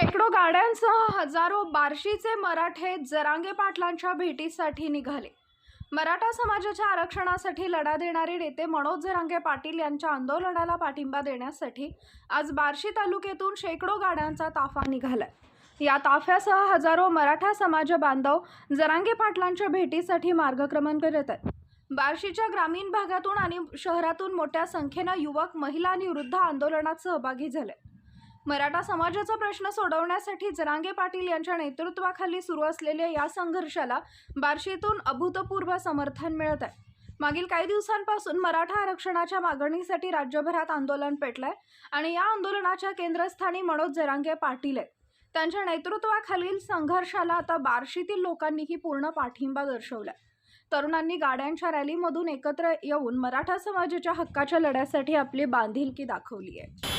शेकडो गाड्यांसह हजारो बार्शीचे मराठे जरांगे पाटलांच्या भेटीसाठी निघाले. मराठा समाजाच्या आरक्षणासाठी लढा देणारे नेते मनोज जरांगे पाटील यांच्या आंदोलनाला पाठिंबा देण्यासाठी आज बार्शी तालुक्यातून शेकडो गाड्यांचा ताफा निघाला या ताफ्यासह हजारो मराठा समाज बांधव जरांगे पाटलांच्या भेटीसाठी मार्गक्रमण करत आहेत. बार्शीच्या ग्रामीण भागातून आणि शहरातून मोठ्या संख्येनं युवक महिला आणि वृद्ध आंदोलनात सहभागी झाले. मराठा समाजाचा प्रश्न सोडवण्यासाठी जरांगे पाटील यांच्या नेतृत्वाखाली सुरू असलेल्या या संघर्षाला बार्शीतून अभूतपूर्व समर्थन मिळत आहे. मागील काही दिवसांपासून मराठा आरक्षणाच्या मागणीसाठी राज्यभरात आंदोलन पेटलंय आणि या आंदोलनाच्या केंद्रस्थानी मनोज जरांगे पाटील आहेत. त्यांच्या नेतृत्वाखालील संघर्षाला आता बार्शीतील लोकांनीही पूर्ण पाठिंबा दर्शवलाय. तरुणांनी गाड्यांच्या रॅलीमधून एकत्र येऊन मराठा समाजाच्या हक्काच्या लढ्यासाठी आपली बांधिलकी दाखवली आहे.